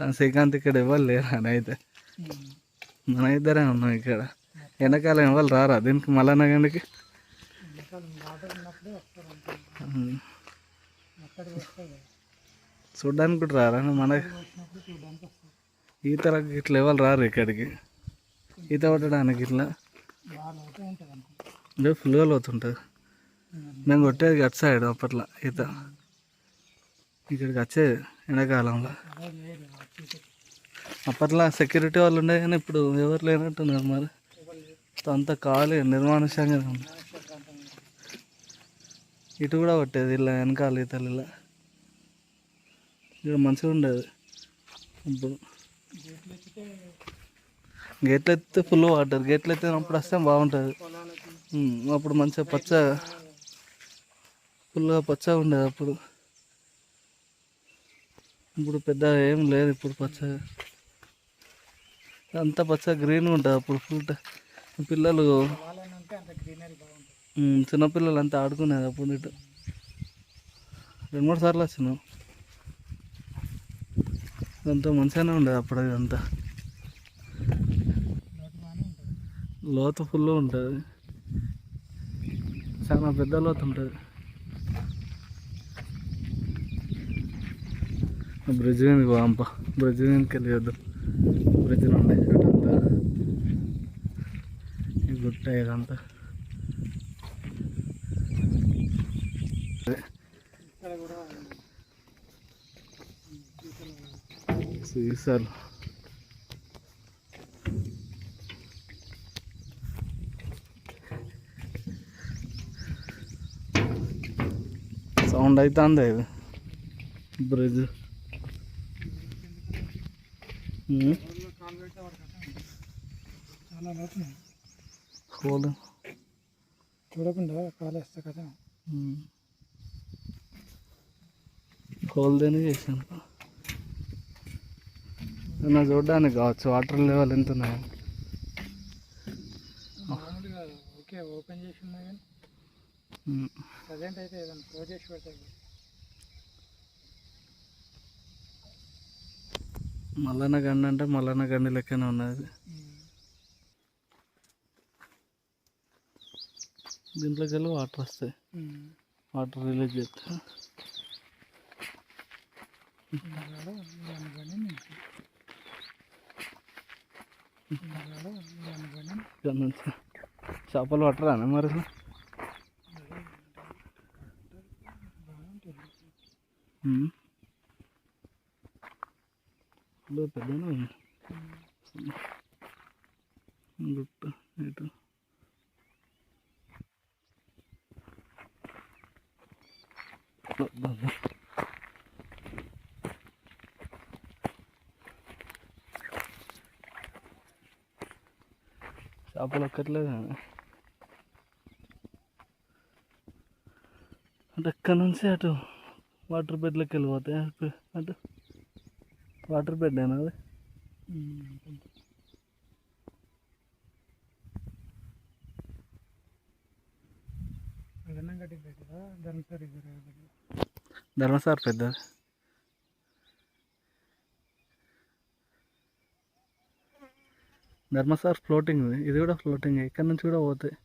తన శ్రీకాంత్ ఇక్కడ ఎవరు లేరు అని అయితే మన ఇద్దరే ఉన్నాం ఇక్కడ. ఎండాకాలం ఎవరు రారా? దీనికి మళ్ళా గండికి చూడ్డానికి కూడా రారా? మన ఈతలకు ఇట్లా ఎవరు రారు ఇక్కడికి? ఈత కొట్టడానికి ఇట్లా? అంటే ఫుల్గా అవుతుంటుంది మేము కొట్టేది అటు సైడ్ అప్పట్లో ఈత. ఇక్కడికి వచ్చేది ఎండాకాలంలో. అప్పట్లో సెక్యూరిటీ వాళ్ళు ఉండే కానీ ఇప్పుడు ఎవరు లేనట్టున్నారు మరి. అంత ఖాళీ నిర్మానుష్యంగా ఉంది. ఇటు కూడా పట్టేది ఇలా వెనకాల ఇతలు ఇలా. ఇక్కడ మంచిగా ఉండేది. ఇప్పుడు గేట్లు ఎత్తితే ఫుల్ వాటర్ గేట్లు ఎత్తినప్పుడు వస్తే బాగుంటుంది. అప్పుడు మంచిగా పచ్చ ఫుల్గా పచ్చగా ఉండేది అప్పుడు. ఇప్పుడు పెద్ద ఏం లేదు ఇప్పుడు పచ్చగా. అంత పచ్చ గ్రీన్ ఉంటుంది అప్పుడు ఫుల్ పిల్లలు చిన్నపిల్లలు అంతా ఆడుకునేది అప్పుడు ఇటు రెండు మూడు సార్లు వచ్చినాం. అంతా మంచిగానే ఉండేది అప్పుడు ఇదంతా. లోతు ఫుల్ ఉంటుంది. చాలా పెద్ద లోతు ఉంటుంది. బ్రిడ్జ్ మీదకి పోంప బ్రిడ్జ్ మీదకి వెళ్ళదు బ్రిడ్జ్ నుండి చోటంతా ఈ గుట్ట ఇదంతా. సీసాలు. సౌండ్ అవుతుంది ఇది బ్రిడ్జ్ చాలా లోతున్నా హోల్ చూడకుండా కాలేస్తా కదా. ఉమ్. హోల్ దేని చేసాను నా చూడడానికి కావచ్చు. వాటర్ లెవెల్ ఎంత ఉన్నాయో. ఓకే ఓపెన్ చేసి ఉన్నా కానీ ఉమ్. ప్రజెంట్ అయితే ఏదైనా క్లోజ్ చేసి పెడతాయి మల్లన్న గండి అంటే మల్లన్న గండి లెక్కనే ఉన్నది. దీంట్లోకి వెళ్ళి వాటర్ వస్తాయి. వాటర్ రిలీజ్ చేస్తా. చేపలు పట్టరా మరి అసలు? ఉమ్. ఫుల్ పెద్దనే ఉంది గుట్ట ఇటు అబ్బబ్బా. చేపలు ఎక్కట్లేదు అంటే ఎక్కడి నుంచి అటు వాటర్ బెడ్లోకి వెళ్ళిపోతాయి అటు అటు వాటర్ బెడ్ అయినా అది? ధర్మసార్ పెద్ద. ధర్మసార్ ఫ్లోటింగ్ ఇది కూడా ఫ్లోటింగ్ ఇక్కడ నుంచి కూడా పోతాయి.